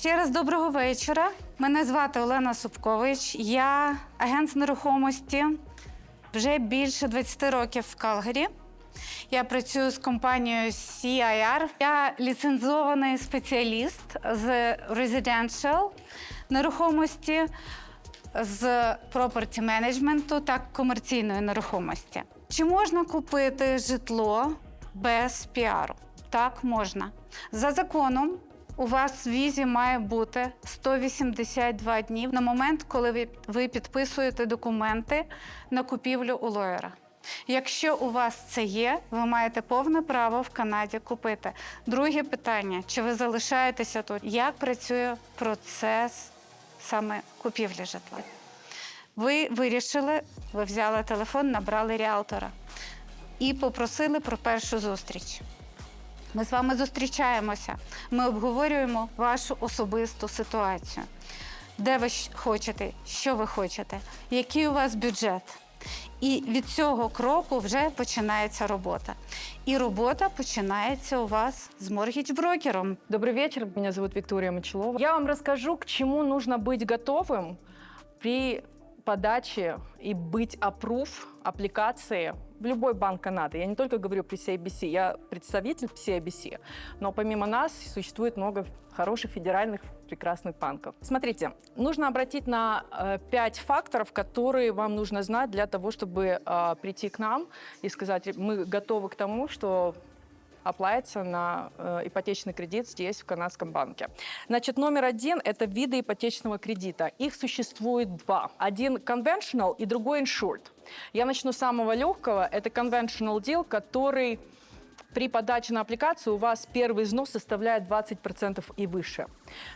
Ще раз доброго вечора. Мене звати Олена Супкович. Я агент з нерухомості вже більше 20 років в Калгарі. Я працюю з компанією CIR. Я ліцензований спеціаліст з residential нерухомості, з property менеджменту та комерційної нерухомості. Чи можна купити житло без піару? Так, можна. За законом у вас в візі має бути 182 дні на момент, коли ви, підписуєте документи на купівлю у лоєра. Якщо у вас це є, ви маєте повне право в Канаді купити. Друге питання: чи ви залишаєтеся тут? Як працює процес саме купівлі житла? Ви вирішили, ви взяли телефон, набрали ріалтора і попросили про першу зустріч. Ми з вами зустрічаємося. Ми обговорюємо вашу особисту ситуацію. Де ви щ- хочете, що ви хочете, який у вас бюджет. І від цього кроку вже починається робота. І робота починається у вас з моргідж-брокером. Добрый вечер, меня зовут Виктория Мочелова. Я вам расскажу, к чему нужно быть готовым при подаче и быть опрув аппликации в любой банк Канады. Я не только говорю при CIBC, я представитель CIBC, но помимо нас существует много хороших федеральных прекрасных банков. Смотрите, нужно обратить на э, пять факторов, которые вам нужно знать для того, чтобы э, прийти к нам и сказать, мы готовы к тому, что оплавится на э, ипотечный кредит здесь, в канадском банке. Значит, номер один – это виды ипотечного кредита. Их существует два. Один conventional и другой insured. Я начну с самого легкого. Это conventional deal, который при подаче на аппликацию у вас первый взнос составляет 20% и выше.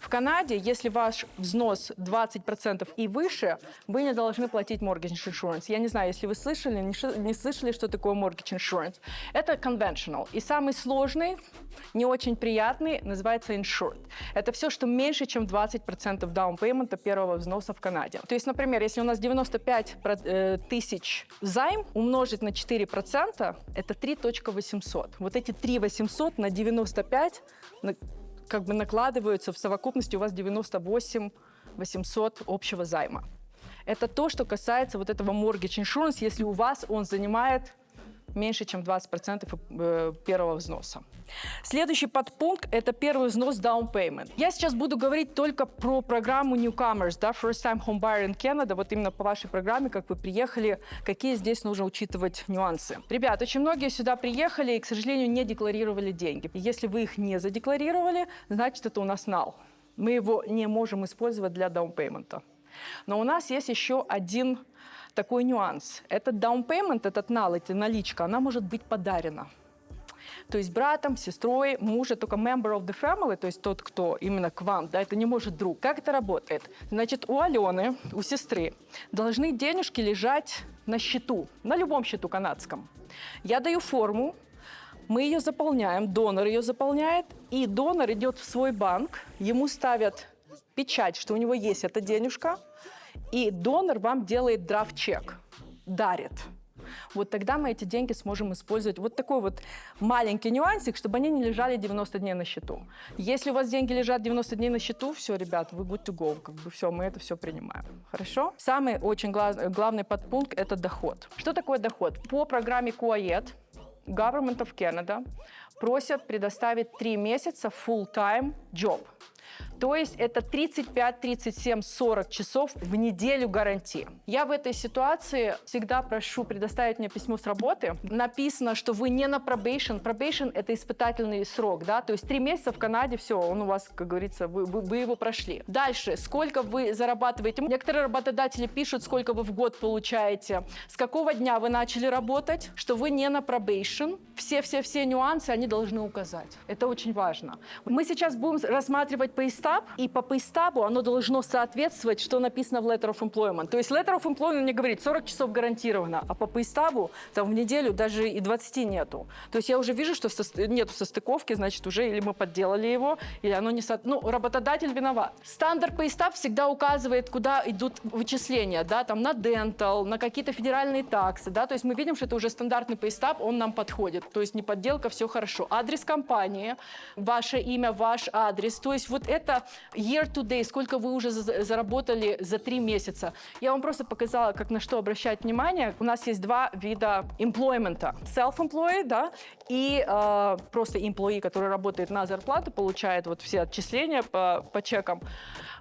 В Канаде, если ваш взнос 20% и выше, вы не должны платить mortgage insurance. Я не знаю, если вы слышали, не, слышали, что такое mortgage insurance. Это conventional. И самый сложный, не очень приятный, называется insured. Это все, что меньше, чем 20% down payment первого взноса в Канаде. То есть, например, если у нас 95 про- э, тысяч займ умножить на 4%, это 3.800. Вот эти 3.800 на 95 на- как бы накладываются в совокупности у вас 98 800 общего займа. Это то, что касается вот этого mortgage insurance, если у вас он занимает меньше, чем 20% э, первого взноса. Следующий подпункт – это первый взнос down payment. Я сейчас буду говорить только про программу Newcomers, да, First Time Home Buyer in Canada, вот именно по вашей программе, как вы приехали, какие здесь нужно учитывать нюансы. Ребят, очень многие сюда приехали и, к сожалению, не декларировали деньги. Если вы их не задекларировали, значит, это у нас нал. Мы его не можем использовать для даунпеймента. Но у нас есть еще один такой нюанс. Этот down payment, этот нал, эта наличка, она может быть подарена. То есть братом, сестрой, мужа, только member of the family, то есть тот, кто именно к вам, да, это не может друг. Как это работает? Значит, у Алены, у сестры, должны денежки лежать на счету, на любом счету канадском. Я даю форму, мы ее заполняем, донор ее заполняет, и донор идет в свой банк, ему ставят печать, что у него есть эта денежка, и донор вам делает драфт-чек, дарит. Вот тогда мы эти деньги сможем использовать. Вот такой вот маленький нюансик, чтобы они не лежали 90 дней на счету. Если у вас деньги лежат 90 дней на счету, все, ребят, вы good to go. Как бы все, мы это все принимаем. Хорошо? Самый очень глаз- главный подпункт – это доход. Что такое доход? По программе COAED Government of Canada просят предоставить 3 месяца full-time job. То есть это 35, 37, 40 часов в неделю гарантии. Я в этой ситуации всегда прошу предоставить мне письмо с работы. Написано, что вы не на probation. Probation – это испытательный срок, да, то есть три месяца в Канаде, все, он у вас, как говорится, вы, вы- вы его прошли. Дальше, сколько вы зарабатываете. Некоторые работодатели пишут, сколько вы в год получаете, с какого дня вы начали работать, что вы не на probation. Все-все-все нюансы они должны указать. Это очень важно. Мы сейчас будем рассматривать пейстаб, и по пейстабу оно должно соответствовать, что написано в Letter of Employment. То есть Letter of Employment мне говорит 40 часов гарантированно, а по пейстабу там в неделю даже и 20 нету. То есть я уже вижу, что сос- нету состыковки, значит, уже или мы подделали его, или оно не... со- Ну, работодатель виноват. Стандарт пейстаб всегда указывает, куда идут вычисления, да, там на дентал, на какие-то федеральные таксы, да, то есть мы видим, что это уже стандартный пейстаб, он нам подходит, то есть не подделка, все хорошо. Адрес компании, ваше имя, ваш адрес, то есть вот это year to day, сколько вы уже за- заработали за три месяца. Я вам просто показала, как на что обращать внимание. У нас есть два вида employment. Self-employed, да, и э, просто employee, который работает на зарплату, получает вот все отчисления по, по чекам.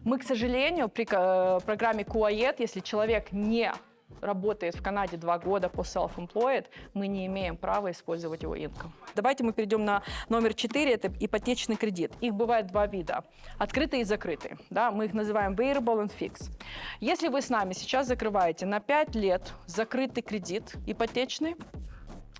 Мы, к сожалению, при э, программе QAED, если человек не работает в Канаде два года по self-employed, мы не имеем права использовать его income. Давайте мы перейдем на номер четыре, это ипотечный кредит. Их бывает два вида, открытый и закрытый. Да? Мы их называем variable and fix. Если вы с нами сейчас закрываете на 5 лет закрытый кредит ипотечный,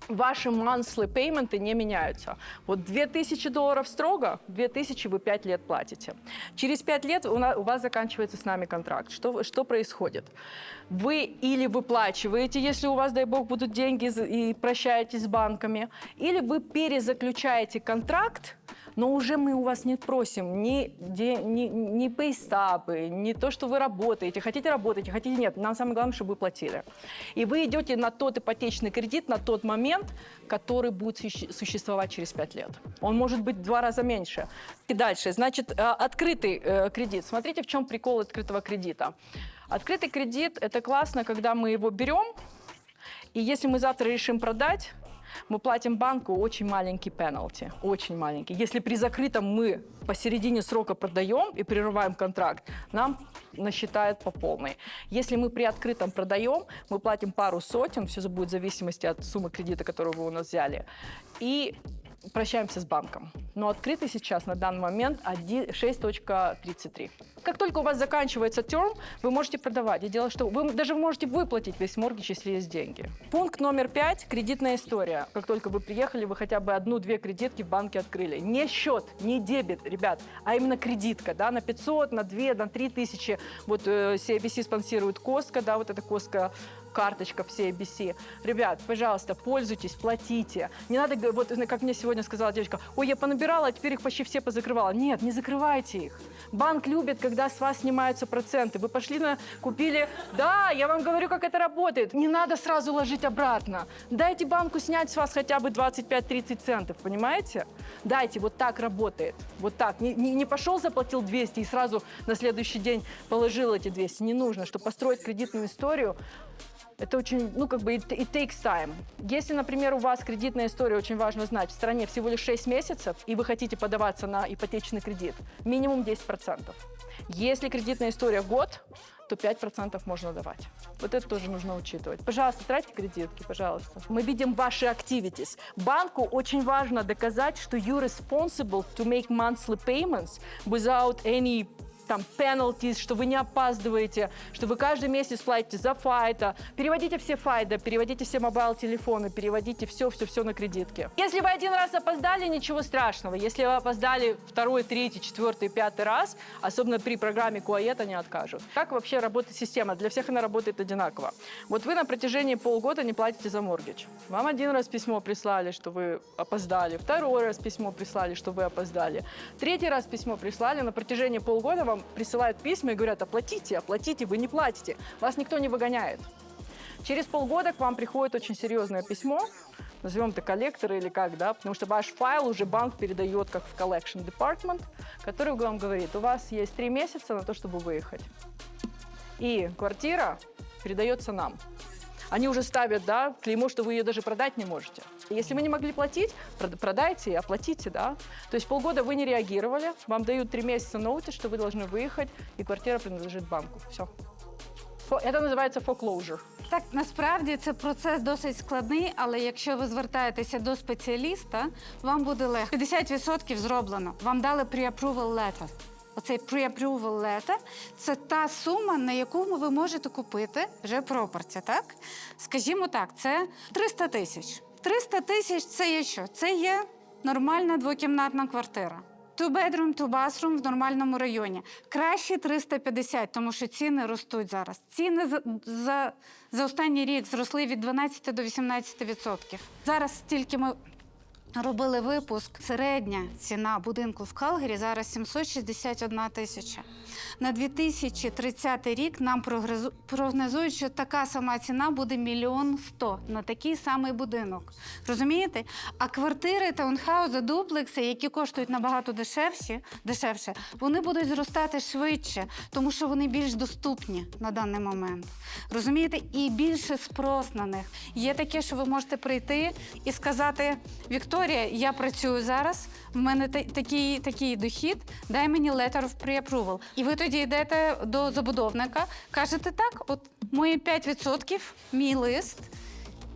ваши monthly пейменты не меняются. Вот 2000 долларов строго, 2000 вы 5 лет платите. Через 5 лет у, на- у вас заканчивается с нами контракт. Что, вы- что происходит? Вы или выплачиваете, если у вас, дай бог, будут деньги з- и прощаетесь с банками, или вы перезаключаете контракт, но уже мы у вас не просим ни, де- ни, ни пейстапы, ни то, что вы работаете. Хотите работать, хотите нет. Нам самое главное, чтобы вы платили. И вы идете на тот ипотечный кредит на тот момент, который будет суще- существовать через 5 лет. Он может быть в два раза меньше. И дальше, значит, э, открытый э, кредит. Смотрите, в чем прикол открытого кредита. Открытый кредит – это классно, когда мы его берем, и если мы завтра решим продать, мы платим банку очень маленький пеналти, очень маленький. Если при закрытом мы посередине срока продаем и прерываем контракт, нам насчитают по полной. Если мы при открытом продаем, мы платим пару сотен, все будет в зависимости от суммы кредита, которую вы у нас взяли, и прощаемся с банком. Но открытый сейчас на данный момент 1 6.33. Как только у вас заканчивается терм, вы можете продавать. И дело, что вы даже можете выплатить весь моргидж, если есть деньги. Пункт номер пять – кредитная история. Как только вы приехали, вы хотя бы одну-две кредитки в банке открыли. Не счет, не дебет, ребят, а именно кредитка, да, на 500, на 2, на 3 тысячи. Вот э, CIBC спонсирует Коска, да, вот эта Коска карточка в CIBC. Ребят, пожалуйста, пользуйтесь, платите. Не надо, вот э, как мне сегодня сказала девочка, ой, я понабирала, а теперь их почти все позакрывала. Нет, не закрывайте их. Банк любит, когда с вас снимаются проценты. Вы пошли на, купили, да, я вам говорю, как это работает. Не надо сразу ложить обратно. Дайте банку снять с вас хотя бы 25-30 центов, понимаете? Дайте, вот так работает. Вот так. Не, не, не пошел, заплатил 200 и сразу на следующий день положил эти 200. Не нужно, чтобы построить кредитную историю, это очень, ну, как бы, it, it takes time. Если, например, у вас кредитная история, очень важно знать, в стране всего лишь 6 месяцев, и вы хотите подаваться на ипотечный кредит, минимум 10%. Если кредитная история год, то 5% можно давать. Вот это тоже нужно учитывать. Пожалуйста, тратьте кредитки, пожалуйста. Мы видим ваши activities. Банку очень важно доказать, что you're responsible to make monthly payments without any там penalties, что вы не опаздываете, что вы каждый месяц платите за файта. Переводите все файда, переводите все мобайл-телефоны, переводите все-все-все на кредитки. Если вы один раз опоздали, ничего страшного. Если вы опоздали второй, третий, четвертый, пятый раз, особенно при программе QAET, они откажут. Как вообще работает система? Для всех она работает одинаково. Вот вы на протяжении полгода не платите за моргидж. Вам один раз письмо прислали, что вы опоздали, второй раз письмо прислали, что вы опоздали, третий раз письмо прислали, на протяжении полгода присылают письма и говорят, оплатите, оплатите, вы не платите. Вас никто не выгоняет. Через полгода к вам приходит очень серьезное письмо, назовем это коллектор или как, да, потому что ваш файл уже банк передает как в collection department, который вам говорит, у вас есть три месяца на то, чтобы выехать. И квартира передается нам. Они уже ставят, да, клеймо, что вы ее даже продать не можете. Если вы не могли платить, прод- продайте и оплатите, да. То есть полгода вы не реагировали, вам дают три месяца ноутис, что вы должны выехать, и квартира принадлежит банку. Все. Это называется foreclosure. Так, насправді це процес досить складний, але якщо ви звертаєтеся до спеціаліста, вам буде легко. 50% зроблено. Вам дали pre-approval letter. Оцей pre-approval letter – це та сума, на яку ви можете купити вже пропорція, так? Скажімо так, це 300 тисяч. 300 тисяч – це є що? Це є нормальна двокімнатна квартира. Two bedroom, two bathroom в нормальному районі. Краще 350, тому що ціни ростуть зараз. Ціни за, за, за останній рік зросли від 12 до 18 відсотків. Зараз тільки ми робили випуск, середня ціна будинку в Калгарі зараз 761 тисяча. На 2030 рік нам прогнозують, що така сама ціна буде мільйон сто на такий самий будинок. Розумієте? А квартири, таунхаузи, дуплекси, які коштують набагато дешевші, дешевше, вони будуть зростати швидше, тому що вони більш доступні на даний момент. Розумієте? І більше спрос на них. Є таке, що ви можете прийти і сказати: Вікторія, я працюю зараз, в мене та- такий, такий дохід, дай мені letter of pre-approval. І ви тоді йдете до забудовника, кажете, так, от мої 5%, мій лист,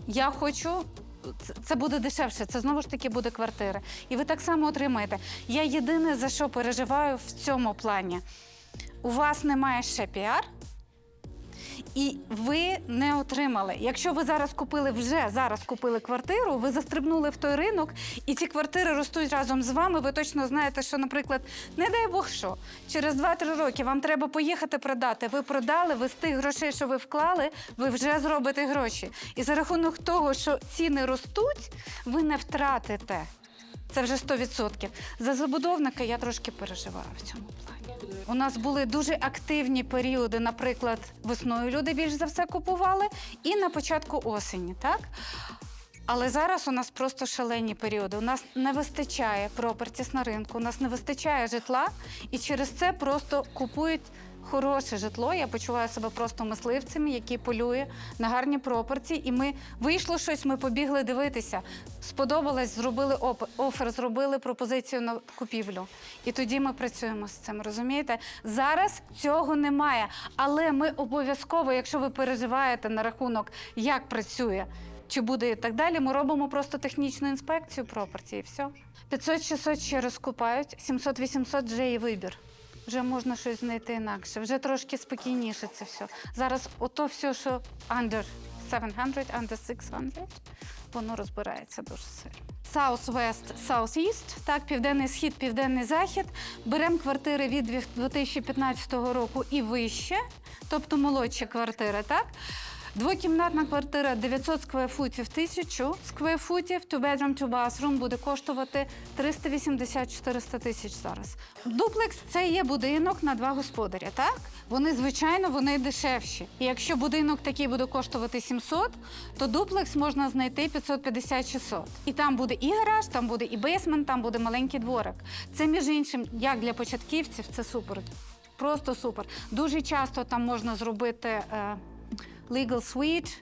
я хочу. Це буде дешевше, це знову ж таки буде квартира. І ви так само отримаєте. Я єдине за що переживаю в цьому плані. У вас немає ще піар, і ви не отримали. Якщо ви зараз купили вже зараз купили квартиру, ви застрибнули в той ринок, і ці квартири ростуть разом з вами. Ви точно знаєте, що, наприклад, не дай Бог що, через 2-3 роки вам треба поїхати продати. Ви продали, ви з тих грошей, що ви вклали, ви вже зробите гроші. І за рахунок того, що ціни ростуть, ви не втратите. Це вже 100%. За забудовника я трошки переживаю в цьому плані. У нас були дуже активні періоди, наприклад, весною люди більш за все купували, і на початку осені, так? Але зараз у нас просто шалені періоди. У нас не вистачає пропертіс на ринку, у нас не вистачає житла, і через це просто купують хороше житло. Я почуваю себе просто мисливцем, який полює на гарні пропорції. І ми вийшло щось, ми побігли дивитися. Сподобалось, зробили офер, зробили пропозицію на купівлю. І тоді ми працюємо з цим. Розумієте? Зараз цього немає. Але ми обов'язково, якщо ви переживаєте на рахунок, як працює. Чи буде і так далі, ми робимо просто технічну інспекцію пропорції. і все. 500-600 ще розкупають, 700-800 вже є вибір. Вже можна щось знайти інакше, вже трошки спокійніше це все. Зараз ото все, що under 700, under 600, воно розбирається дуже сильно. South-West, South-East, так, південний схід, південний захід. Беремо квартири від 2015 року і вище, тобто молодші квартири, так? Двокімнатна квартира 900 сквефутів, 1000 сквефутів, two bedroom, two bathroom буде коштувати 380-400 тисяч зараз. Дуплекс це є будинок на два господаря, так? Вони, звичайно, вони дешевші. І якщо будинок такий буде коштувати 700, то дуплекс можна знайти 550-600. І там буде і гараж, там буде і бейсмент, там буде маленький дворик. Це, між іншим, як для початківців, це супер. Просто супер. Дуже часто там можна зробити е, legal suite,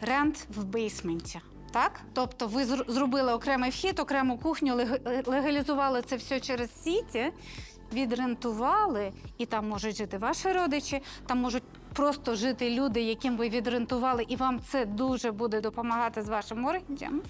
рент в бейсменті. Так? Тобто ви зр- зробили окремий вхід, окрему кухню, лег- легалізували це все через сіті, відрентували, і там можуть жити ваші родичі, там можуть просто жити люди, яким ви відрентували, і вам це дуже буде допомагати з вашим моргіджем.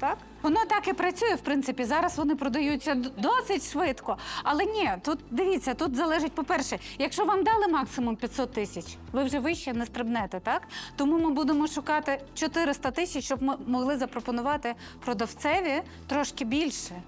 Так? Воно так і працює, в принципі. Зараз вони продаються досить швидко. Але ні, тут дивіться, тут залежить, по-перше, якщо вам дали максимум 500 тисяч, ви вже вище не стрибнете, так? Тому ми будемо шукати 400 тисяч, щоб ми могли запропонувати продавцеві трошки більше.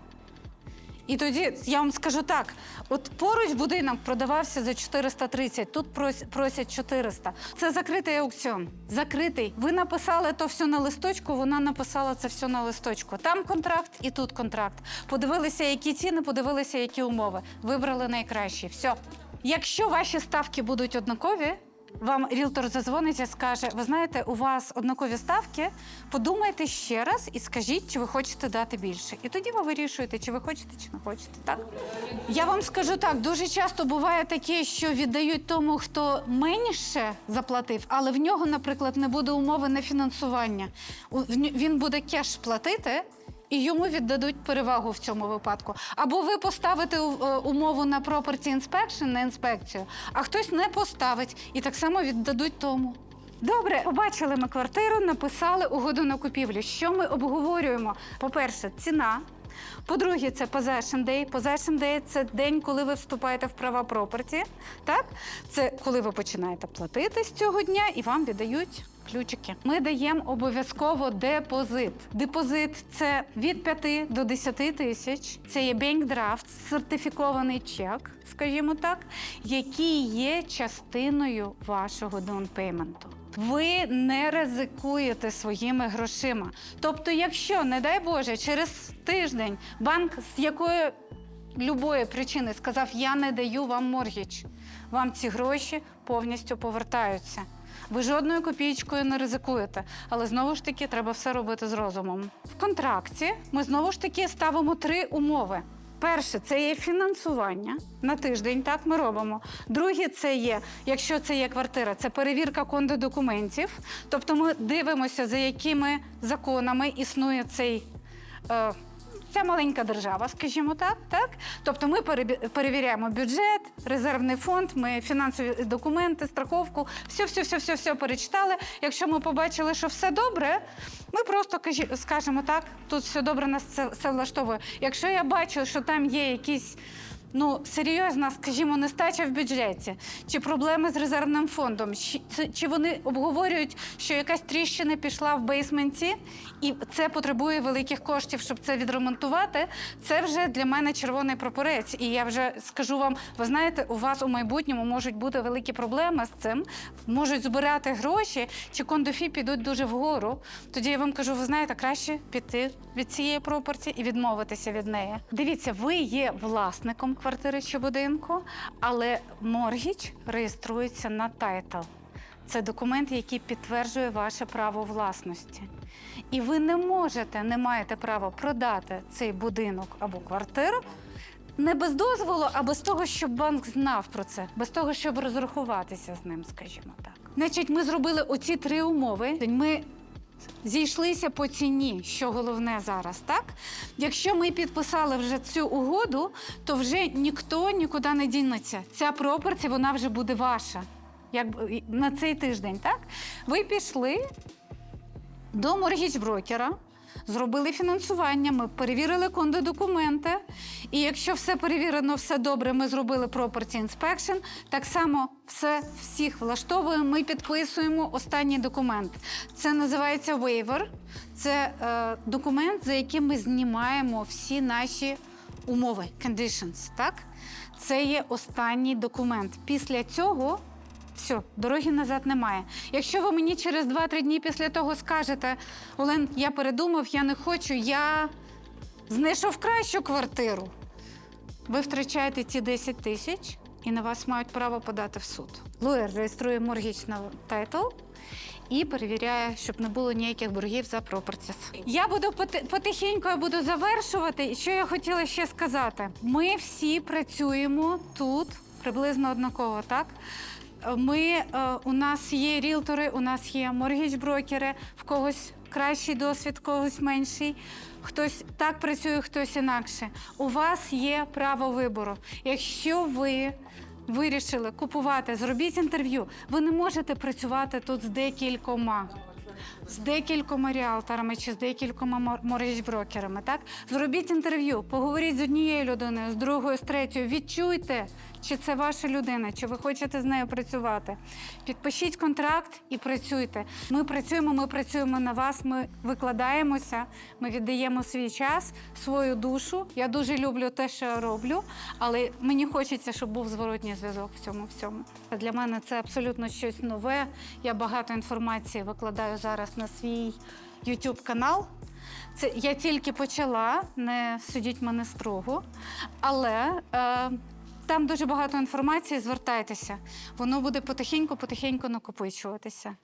І тоді я вам скажу так: от поруч будинок продавався за 430, тут прос- просять 400. Це закритий аукціон. Закритий. Ви написали то все на листочку, вона написала це все на листочку. Там контракт і тут контракт. Подивилися, які ціни, подивилися, які умови. Вибрали найкращі. Все. Якщо ваші ставки будуть однакові, вам рілтор зазвонить і скаже: ви знаєте, у вас однакові ставки. Подумайте ще раз і скажіть, чи ви хочете дати більше. І тоді ви вирішуєте, чи ви хочете, чи не хочете. Так я вам скажу так: дуже часто буває таке, що віддають тому, хто менше заплатив, але в нього, наприклад, не буде умови на фінансування. Він буде кеш платити. І йому віддадуть перевагу в цьому випадку. Або ви поставите е, умову на property inspection, на інспекцію, а хтось не поставить і так само віддадуть тому. Добре, побачили ми квартиру, написали угоду на купівлю. Що ми обговорюємо? По-перше, ціна. По-друге, це possession day. Possession day – це день, коли ви вступаєте в права проперті. Так? Це коли ви починаєте платити з цього дня і вам віддають ключики. Ми даємо обов'язково депозит. Депозит це від 5 до 10 тисяч. Це є бенк-драфт, сертифікований чек, скажімо так, який є частиною вашого даунпейменту. Ви не ризикуєте своїми грошима. Тобто, якщо, не дай Боже, через тиждень банк з якої любої причини сказав, я не даю вам моргіч, вам ці гроші повністю повертаються. Ви жодною копійкою не ризикуєте, але знову ж таки треба все робити з розумом. В контракті ми знову ж таки ставимо три умови. Перше, це є фінансування на тиждень. Так ми робимо. Друге, це є, якщо це є квартира, це перевірка конди документів. Тобто ми дивимося, за якими законами існує цей. Е, Ця маленька держава, скажімо так, так. Тобто ми перевіряємо бюджет, резервний фонд, ми фінансові документи, страховку, все, все, все, все, все перечитали. Якщо ми побачили, що все добре, ми просто скажемо так, тут все добре, нас це все влаштовує. Якщо я бачу, що там є якісь. Ну, серйозна, скажімо, нестача в бюджеті, чи проблеми з резервним фондом, чи, чи вони обговорюють, що якась тріщина пішла в бейсменті, і це потребує великих коштів, щоб це відремонтувати. Це вже для мене червоний прапорець. І я вже скажу вам: ви знаєте, у вас у майбутньому можуть бути великі проблеми з цим, можуть збирати гроші, чи кондофі підуть дуже вгору. Тоді я вам кажу, ви знаєте, краще піти від цієї пропорції і відмовитися від неї. Дивіться, ви є власником квартири чи будинку, але моргіч реєструється на тайтл. Це документ, який підтверджує ваше право власності. І ви не можете, не маєте права продати цей будинок або квартиру не без дозволу, а без того, щоб банк знав про це, без того, щоб розрахуватися з ним, скажімо так. Значить, ми зробили оці три умови. Ми зійшлися по ціні, що головне зараз, так? Якщо ми підписали вже цю угоду, то вже ніхто нікуди не дінеться. Ця пропорція вона вже буде ваша. Як на цей тиждень, так? Ви пішли до моргіч-брокера, зробили фінансування, ми перевірили кондодокументи. І якщо все перевірено, все добре, ми зробили property inspection, так само все всіх влаштовуємо, ми підписуємо останній документ. Це називається waiver. Це е, документ, за яким ми знімаємо всі наші умови, conditions, так? Це є останній документ. Після цього все, дороги назад немає. Якщо ви мені через 2-3 дні після того скажете, Олен, я передумав, я не хочу, я знайшов кращу квартиру. Ви втрачаєте ці 10 тисяч і на вас мають право подати в суд. Лоєр реєструє моргіч на тайтл і перевіряє, щоб не було ніяких боргів за пропорціс. Я буду поти- потихеньку я буду завершувати. Що я хотіла ще сказати? Ми всі працюємо тут приблизно однаково, так? Ми, е, у нас є рілтори, у нас є моргіч-брокери, в когось кращий досвід, в когось менший. Хтось так працює, хтось інакше. У вас є право вибору. Якщо ви вирішили купувати, зробіть інтерв'ю. Ви не можете працювати тут з декількома. З декількома ріалторами чи з декількома моргіч-брокерами, так? Зробіть інтерв'ю, поговоріть з однією людиною, з другою, з третьою. Відчуйте, чи це ваша людина, чи ви хочете з нею працювати. Підпишіть контракт і працюйте. Ми працюємо, ми працюємо на вас, ми викладаємося, ми віддаємо свій час, свою душу. Я дуже люблю те, що я роблю, але мені хочеться, щоб був зворотній зв'язок в цьому всьому. Для мене це абсолютно щось нове. Я багато інформації викладаю зараз на свій YouTube канал. Це я тільки почала, не судіть мене строго, але е, там дуже багато інформації. Звертайтеся, воно буде потихеньку-потихеньку накопичуватися.